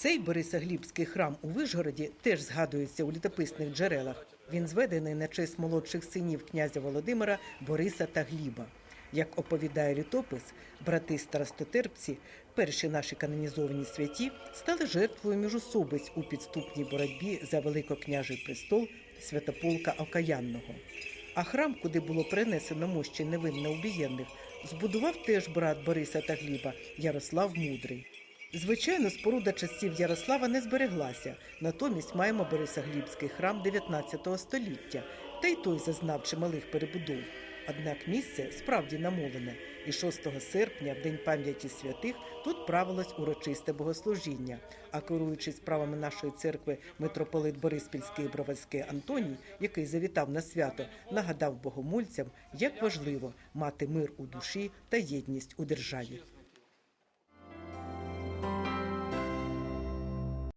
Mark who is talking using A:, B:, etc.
A: Цей Борисоглібський храм у Вишгороді теж згадується у літописних джерелах. Він зведений на честь молодших синів князя Володимира Бориса та Гліба. Як оповідає літопис, брати старостотерпці, перші наші канонізовані святі, стали жертвою міжособиць у підступній боротьбі за великокняжий престол Святополка Окаянного. А храм, куди було перенесено мощі невинно убієнних, збудував теж брат Бориса та Гліба Ярослав Мудрий. Звичайно, споруда часів Ярослава не збереглася. Натомість маємо Борисоглібський храм 19 століття, та й той зазнав чималих перебудов. Однак місце справді намолене, і 6 серпня, в день пам'яті святих, тут правилось урочисте богослужіння. А керуючись справами нашої церкви митрополит Бориспільський і Броварський Антоній, який завітав на свято, нагадав богомольцям, як важливо мати мир у душі та єдність у державі.